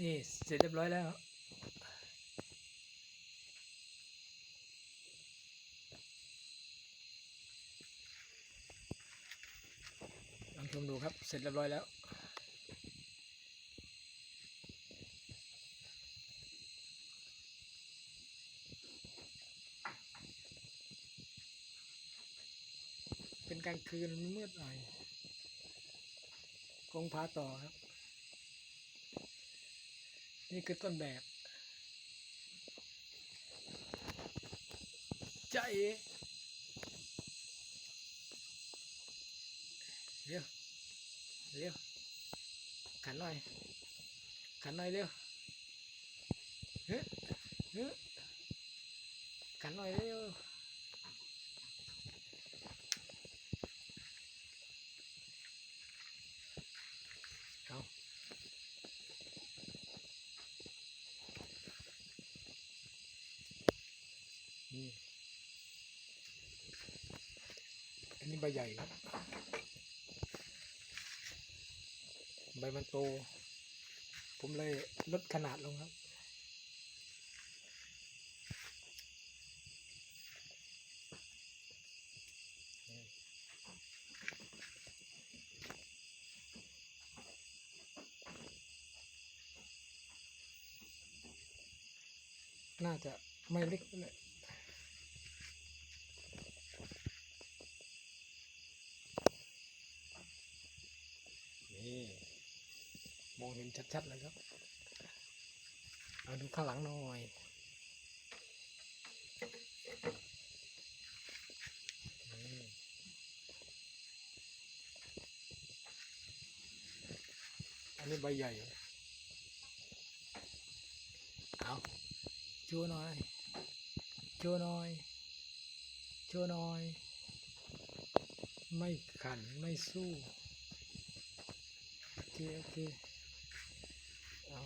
นี่เสร็จเรียบร้อยแล้ว ลองชมดูครับ เสร็จเรียบร้อยแล้วเป็นกลางคืนมืดหน่อยคงพาต่อครับ นี่คือต้นแบบ ใจเอ๋เร็ว เร็ว ขันหน่อย ขันหน่อยเร็วเฮ้ยเฮ้ยขันหน่อยเร็ว นี่อันนี้ใบใหญ่ครับใบมันโต ผมเลยลดขนาดลงครับ น่าจะไม่เล็กเลยนี่มอง เห็นชัดๆเลยครับเอาดูข้างหลังหน่อยอันนี้ใบใหญ่เอาโชว์หน่อยโชว์หน่อยโชว์หน่อย ไม่ขันไม่สู้โอเคโอเค เอา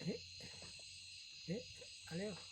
เอ๊ะเอ๊ะเอาเร็ว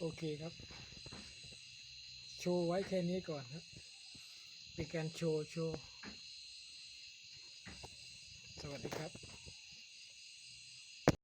โอเคครับ โชว์ไว้แค่นี้ก่อนครับ เป็นการโชว์ โชว์ สวัสดีครับ